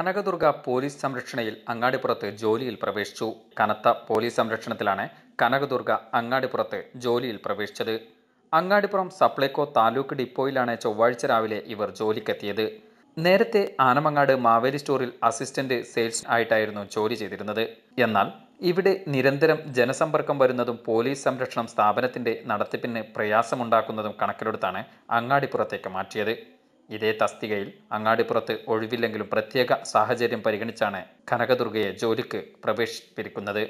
Kanakadurga police സംരക്ഷണയിൽ അങ്ങാടിപ്പുറത്ത് ജോലിയിൽ പ്രവേശിച്ചു. കനത്ത പോലീസ് സംരക്ഷണത്തിലാണ് കനകദുർഗ അങ്ങാടിപ്പുറത്ത് ജോലിയിൽ പ്രവേശിച്ചത്. അങ്ങാടിപ്പുറം സപ്ലൈകോ താലൂക്ക് ഡിപ്പോയിലാണ് ചൊവ്വാഴ്ച രാവിലെ ഇവർ ജോലിക്കെത്തിയത്. നേരത്തെ ആനമങ്ങാട് മാവേലി സ്റ്റോറിൽ അസിസ്റ്റന്റ് സെയിൽസ് ആയിട്ടായിരുന്നു ജോലി ചെയ്തിരുന്നത്. എന്നാൽ ഇവിടെ നിരന്തരം ജനസമ്പർക്കം വരുന്നതും പോലീസ് സംരക്ഷണം സ്ഥാപനത്തിന്റെ നടത്തിപ്പിന് പ്രയാസമുണ്ടാക്കുന്നതും കണക്കിലെടുത്താണ് അങ്ങാടിപ്പുറത്തേക്ക് മാറ്റിയത്. ഇതേ തസ്തികയിൽ അങ്ങാടിപ്പുറത്ത് ഒഴിവില്ലെങ്കിലും പ്രത്യേക സാഹചര്യം പരിഗണിച്ചാണ് കനകദുർഗയെ ജോലിക്ക് പ്രവേശിപ്പിക്കുന്നത്.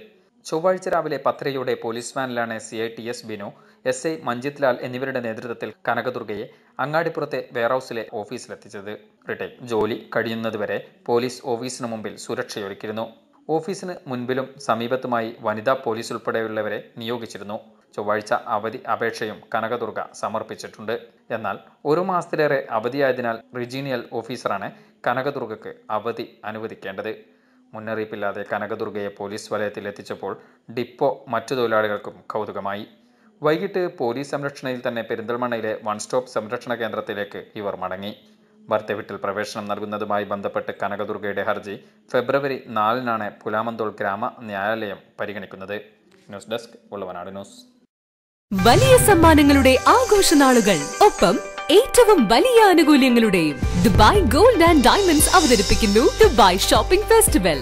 ചൊവ്വാഴ്ച രാവിലെ പത്തരയോടെ police വാനിലാണ് C I T S Binu S I Manjith Lal എന്നിവരുടെ നേതൃത്വത്തിൽ കനകദുർഗയെ അങ്ങാടിപ്പുറത്തെ വെയർഹൌസിലെ ഓഫീസിലെത്തിച്ചത്. റിട്ടേൺ ജോലി കഴിയുന്നതുവരെ പോലീസ് ഓഫീസിന് മുമ്പിൽ സുരക്ഷയൊരുക്കിയിരുന്നു. ഓഫീസിന് മുൻപിലും സമീപത്തുമായി വനിതാ പോലീസ് ഉൾപ്പെടെയുള്ളവരെ നിയോഗിച്ചിരുന്നു. ചൊവ്വാഴ്ച അവധി അപേക്ഷയും കനകദുർഗ സമർപ്പിച്ചിട്ടുണ്ട്. എന്നാൽ ഒരു മാസത്തിലേറെ അവധിയായതിനാൽ റിജീനിയൽ ഓഫീസറാണ് കനകദുർഗയ്ക്ക് അവധി അനുവദിക്കേണ്ടത്. മുന്നറിയിപ്പില്ലാതെ കനകദുർഗയെ പോലീസ് വലയത്തിൽ എത്തിച്ചപ്പോൾ ഡിപ്പോ മറ്റു തൊഴിലാളികൾക്കും കൗതുകമായി. വൈകിട്ട് പോലീസ് സംരക്ഷണയിൽ തന്നെ പെരിന്തൽമണ്ണയിലെ വൺ സ്റ്റോപ്പ് സംരക്ഷണ കേന്ദ്രത്തിലേക്ക് ഇവർ മടങ്ങി. ഭർത്ത വീട്ടിൽ പ്രവേശനം നൽകുന്നതുമായി ബന്ധപ്പെട്ട് കനകദുർഗയുടെ ഹർജി ഫെബ്രുവരി നാലിനാണ് പുലാമന്തോൾ ഗ്രാമ ന്യായാലയം പരിഗണിക്കുന്നത്. ന്യൂസ് ഡെസ്ക് ഉള്ളവനാട് ന്യൂസ്. വലിയ സമ്മാനങ്ങളുടെ ആഘോഷനാളുകൾ ഒപ്പം ഏറ്റവും വലിയ ആനുകൂല്യങ്ങളുടെയും ദുബായ് ഗോൾഡ് ആൻഡ് ഡയമണ്ട്സ് അവതരിപ്പിക്കുന്നു ദുബായ് ഷോപ്പിംഗ് ഫെസ്റ്റിവൽ.